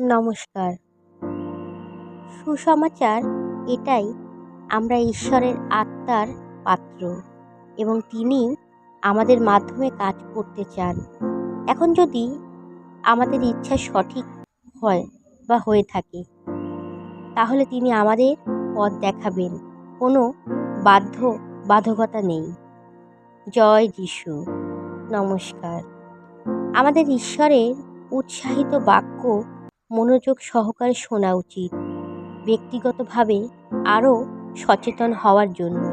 নমস্কার। সুসমাচার, এটাই আমরা ঈশ্বরের আত্মার পাত্র এবং তিনি আমাদের মাধ্যমে কাজ করতে চান। এখন যদি আমাদের ইচ্ছা সঠিক হয় বা হয়ে থাকে, তাহলে তিনি আমাদের পথ দেখাবেন, কোনো বাধ্য বাধকতা নেই। জয় যিশু। নমস্কার। আমাদের ঈশ্বরের উৎসাহিত বাক্য মনোযোগ সহকারে শোনা উচিত। ব্যক্তিগতভাবে আরও সচেতন হওয়ার জন্য,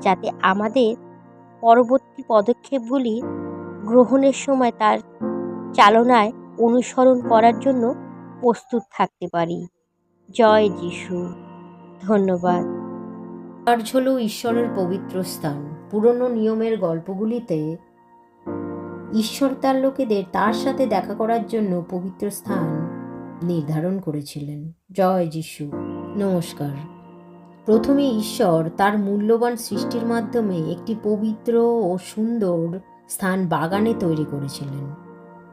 যাতে আমাদের পরবর্তী পদক্ষেপগুলি গ্রহণের সময় তার চালনায় অনুসরণ করার জন্য প্রস্তুত থাকতে পারি। জয় যিশু। ধন্যবাদ। চার্চ হল ঈশ্বরের পবিত্র স্থান। পুরনো নিয়মের গল্পগুলিতে ঈশ্বর তার লোকেদের তার সাথে দেখা করার জন্য পবিত্র স্থান। নির্ধারণ করেছিলেন। জয় যিশু। নমস্কার। প্রথমে ঈশ্বর তার মূল্যবান সৃষ্টির মাধ্যমে একটি পবিত্র ও সুন্দর স্থান বাগানে তৈরি করেছিলেন,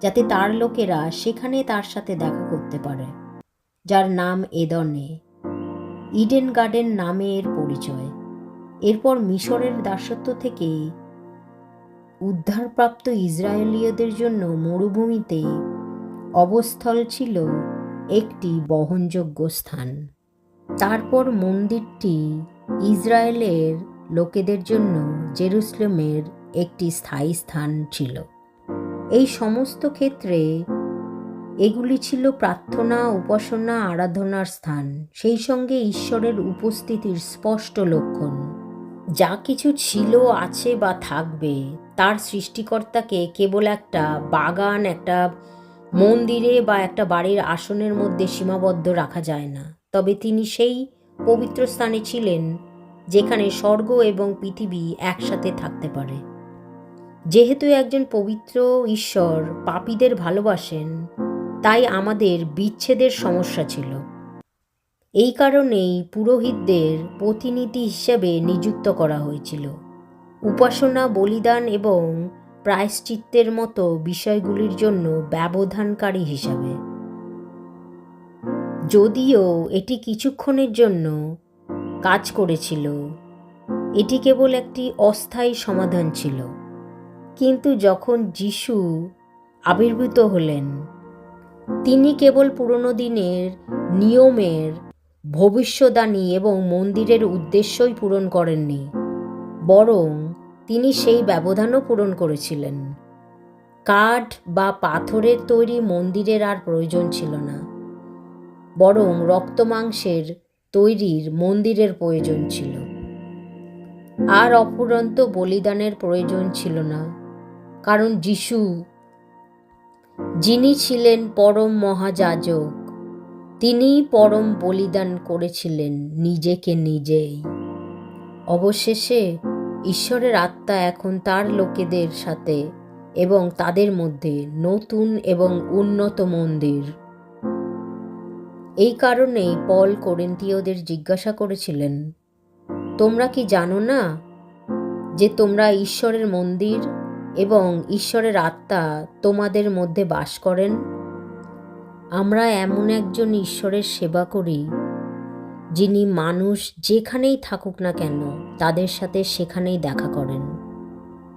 যাতে তার লোকেরা সেখানে তার সাথে দেখা করতে পারে, যার নাম এদনে। ইডেন গার্ডেন নামে এর পরিচয়। এরপর মিশরের দাসত্ব থেকে উদ্ধারপ্রাপ্ত ইসরায়েলীয়দের জন্য মরুভূমিতে অবস্থল ছিল একটি বহনযোগ্য স্থান। তারপর মন্দিরটি ইসরায়েলের লোকেদের জন্য জেরুসলেমের একটি স্থায়ী স্থান ছিল। এই সমস্ত ক্ষেত্রে এগুলি ছিল প্রার্থনা, উপাসনা, আরাধনার স্থান। সেই সঙ্গে ঈশ্বরের উপস্থিতির স্পষ্ট লক্ষণ। যা কিছু ছিল, আছে বা থাকবে, তার সৃষ্টিকর্তাকে কেবল একটা বাগান, একটা মন্দিরে বা একটা বাড়ির আসনের মধ্যে সীমাবদ্ধ রাখা যায় না। তবে তিনি সেই পবিত্র স্থানে ছিলেন, যেখানে স্বর্গ এবং পৃথিবী একসাথে থাকতে পারে। যেহেতু একজন পবিত্র ঈশ্বর পাপীদের ভালোবাসেন, তাই আমাদের বিচ্ছেদের সমস্যা ছিল। এই কারণেই পুরোহিতদের প্রতিনিধি হিসেবে নিযুক্ত করা হয়েছিল। উপাসনা, বলিদান এবং প্রায়শ্চিত্তের মতো বিষয়গুলির জন্য ব্যবধানকারী হিসাবে। যদিও এটি কিছুক্ষণের জন্য কাজ করেছিল, এটি কেবল একটি অস্থায়ী সমাধান ছিল। কিন্তু যখন যিশু আবির্ভূত হলেন, তিনি কেবল পুরনো দিনের নিয়মের ভবিষ্যদানী এবং মন্দিরের উদ্দেশ্যই পূরণ করেননি, বরং তিনি সেই ব্যবধানও পূরণ করেছিলেন। কাঠ বা পাথরের তৈরি মন্দিরের আর প্রয়োজন ছিল না। বরং রক্তমাংসের তৈরির মন্দিরের প্রয়োজন ছিল। আর অপুরন্ত বলিদানের প্রয়োজন ছিল না। কারণ যিশু, যিনি ছিলেন পরম মহাযাজক তিনি পরম বলিদান করেছিলেন নিজেকে নিজেই। অবশেষে ঈশ্বরের আত্মা এখন তার লোকেদের সাথে এবং তাদের মধ্যে নতুন এবং উন্নত মন্দির। এই কারণেই পল করিন্থীয়দের জিজ্ঞাসা করেছিলেন, তোমরা কি জানো না যে তোমরা ঈশ্বরের মন্দির এবং ঈশ্বরের আত্মা তোমাদের মধ্যে বাস করেন? আমরা এমন একজন ঈশ্বরের সেবা করি যিনি মানুষ যেখানেই থাকুক না কেন তাদের সাথে সেখানেই দেখা করেন।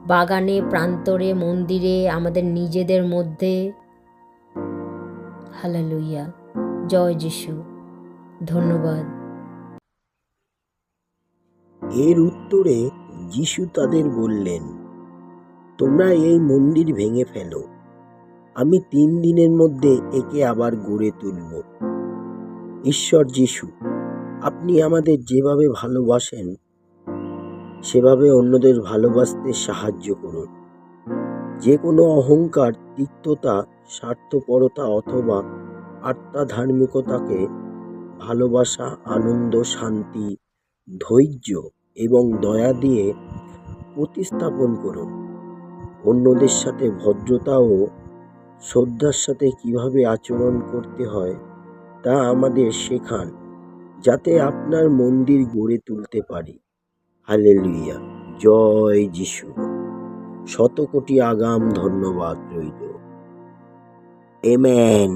বাগানে, প্রান্তরে, মন্দিরে, আমাদের নিজেদের মধ্যে। হালালুইয়া জয় যিশু। ধন্যবাদ। এর উত্তরে যিশু তাদের বললেন, তোমরা এই মন্দির ভেঙে ফেলো। আমি তিন দিনের মধ্যে একে আবার গড়ে তুলব। ঈশ্বর যিশু, আপনি আমাদের যেভাবে ভালোবাসেন সেভাবে অন্যদের ভালোবাসতে সাহায্য করুন। যে কোনো অহংকার, তিক্ততা, স্বার্থপরতা অথবা আত্মা ধার্মিকতাকে ভালোবাসা, আনন্দ, শান্তি, ধৈর্য এবং দয়া দিয়ে প্রতিস্থাপন করুন। অন্যদের সাথে ভদ্রতা ও শ্রদ্ধার সাথে কীভাবে আচরণ করতে হয় তা আমাদের শেখান, যাতে আপনার মন্দির গড়ে তুলতে পারি। হালেলুইয়া জয় যিশু। শত কোটি আগাম ধন্যবাদ রইল। এমেন